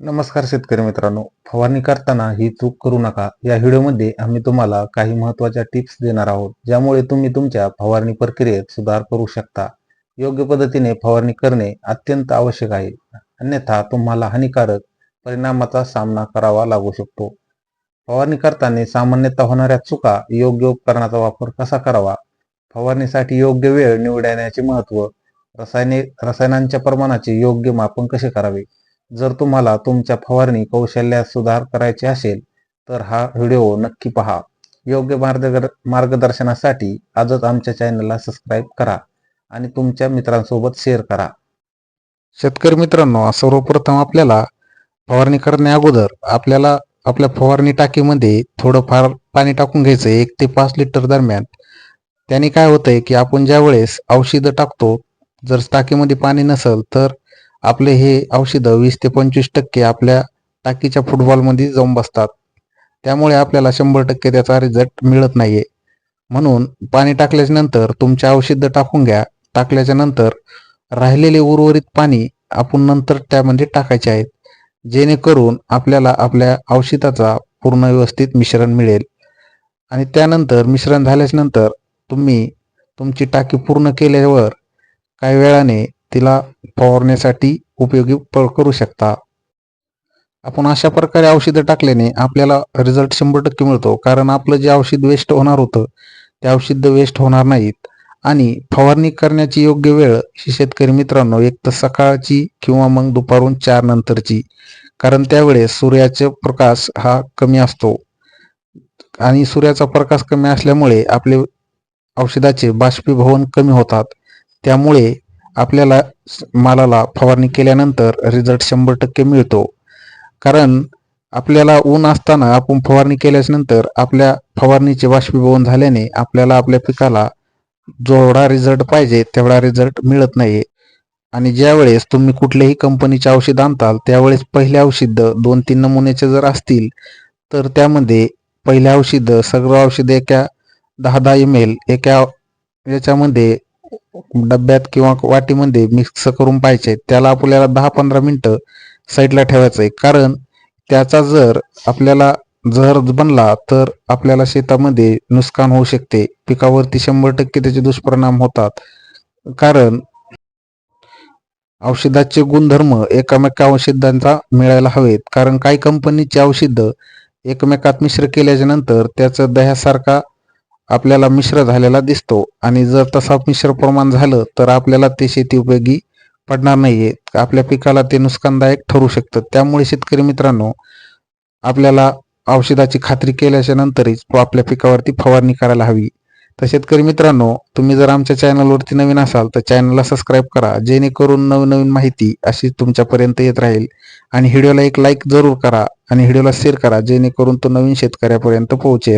नमस्कार शेतकरी मित्रांनो. फवारणी करताना ही चूक करू नका. या व्हिडिओमध्ये आम्ही तुम्हाला काही महत्त्वाच्या टिप्स देणार आहोत ज्यामुळे तुम्ही तुमच्या फवारणी प्रक्रियेत सुधार करू शकता. योग्य पद्धतीने फवारणी करणे अत्यंत आवश्यक आहे. अन्यथा तुम्हाला हानिकारक परिणामाचा सामना करावा लागू शकतो. फवारणी करताना सामान्यतः होणाऱ्या चुका योग्य उपकरणाचा वापर कसा करावा? फवारणीसाठी योग्य वेळ निवडण्याचे महत्त्व रसायने रसायनांच्या प्रमाणाचे योग्य मापन कसे करावे? जर तुम्हाला तुमच्या फवारणी कौशल्यात सुधार करायचे असेल तर हा व्हिडिओ नक्की पहा. योग्य मार्गदर मार्गदर्शनासाठी आजच आमच्या चॅनलला सबस्क्राईब करा आणि तुमच्या मित्रांसोबत शेअर करा. शेतकरी मित्रांनो सर्वप्रथम आपल्याला फवारणी करण्या अगोदर आपल्याला आपल्या फवारणी टाकीमध्ये थोडंफार पाणी टाकून घ्यायचं एक ते पाच लिटर दरम्यान. त्याने काय होतंय की आपण ज्या वेळेस औषधं टाकतो जर टाकीमध्ये पाणी नसेल तर आपले हे औषधं वीस ते पंचवीस टक्के आपल्या टाकीच्या फुटबॉलमध्ये जाऊन बसतात. त्यामुळे आपल्याला शंभर टक्के त्याचा रिझल्ट मिळत नाहीये. म्हणून पाणी टाकल्याच्या नंतर तुमच्या औषधं टाकून घ्या. टाकल्याच्या नंतर राहिलेले उर्वरित पाणी आपण नंतर त्यामध्ये टाकायचे आहेत. जेणेकरून आपल्याला आपल्या औषधाचा पूर्ण व्यवस्थित मिश्रण मिळेल. आणि त्यानंतर मिश्रण झाल्याच्यानंतर तुम्ही तुमची टाकी पूर्ण केल्यावर काही वेळाने तिला फवारण्यासाठी उपयोगी करू शकता. आपण अशा प्रकारे औषधं टाकल्याने आपल्याला रिझल्ट शंभर टक्के मिळतो. कारण आपलं जे औषध वेस्ट होणार होतं ते औषध वेस्ट होणार नाहीत. आणि फवारणी करण्याची योग्य वेळ ही शेतकरी मित्रांनो एक तर सकाळची किंवा मग दुपारून चार नंतरची. कारण त्यावेळेस सूर्याचा प्रकाश हा कमी असतो. आणि सूर्याचा प्रकाश कमी असल्यामुळे आपले औषधाचे बाष्पीभवन कमी होतात. त्यामुळे आपल्याला मालाला फवारणी केल्यानंतर रिझल्ट शंभर टक्के मिळतो. कारण आपल्याला ऊन असताना आपण फवारणी केल्यानंतर आपल्या फवारणीचे बाष्पीभवन झाल्याने आपल्याला आपल्या पिकाला जेवढा रिझल्ट पाहिजे तेवढा रिझल्ट मिळत नाही आणि ज्यावेळेस तुम्ही कुठल्याही कंपनीचे औषध आणताल त्यावेळेस पहिले औषध दोन तीन नमुन्याचे जर असतील तर त्यामध्ये पहिले औषध सगळं औषध एका दहा दहा एम एल एका याच्यामध्ये डब्यात किंवा वाटीमध्ये मिक्स करून पाहायचे त्याला आपल्याला दहा पंधरा मिनटं साईडला ठेवायचं आहे. कारण त्याचा जर आपल्याला जर बनला तर आपल्याला शेतामध्ये नुकसान होऊ शकते. पिकावरती शंभर टक्के त्याचे दुष्परिणाम होतात. कारण औषधाचे गुणधर्म एकामेका औषधांचा मिळायला हवेत. कारण काही कंपनीची औषधं एकमेकात मिश्र केल्याच्यानंतर त्याचा दह्यासारखा आपल्याला मिश्र झालेला दिसतो आणि जर तसा मिश्र प्रमाण झालं तर आपल्याला ते शेती उपयोगी पडणार नाहीये. आपल्या पिकाला ते नुकसानदायक ठरू शकतं. त्यामुळे शेतकरी मित्रांनो आपल्याला औषधाची खात्री केल्याच्या नंतरच आपल्या पिकावरती फवारणी करायला हवी. तर शेतकरी मित्रांनो तुम्ही जर आमच्या चॅनलवरती नवीन असाल तर चॅनलला सबस्क्राईब करा जेणेकरून नवीन नवीन माहिती अशी तुमच्यापर्यंत येत राहील. आणि व्हिडिओला एक लाईक जरूर करा आणि व्हिडिओला शेअर करा जेणेकरून तो नवीन शेतकऱ्यापर्यंत पोहोचेल.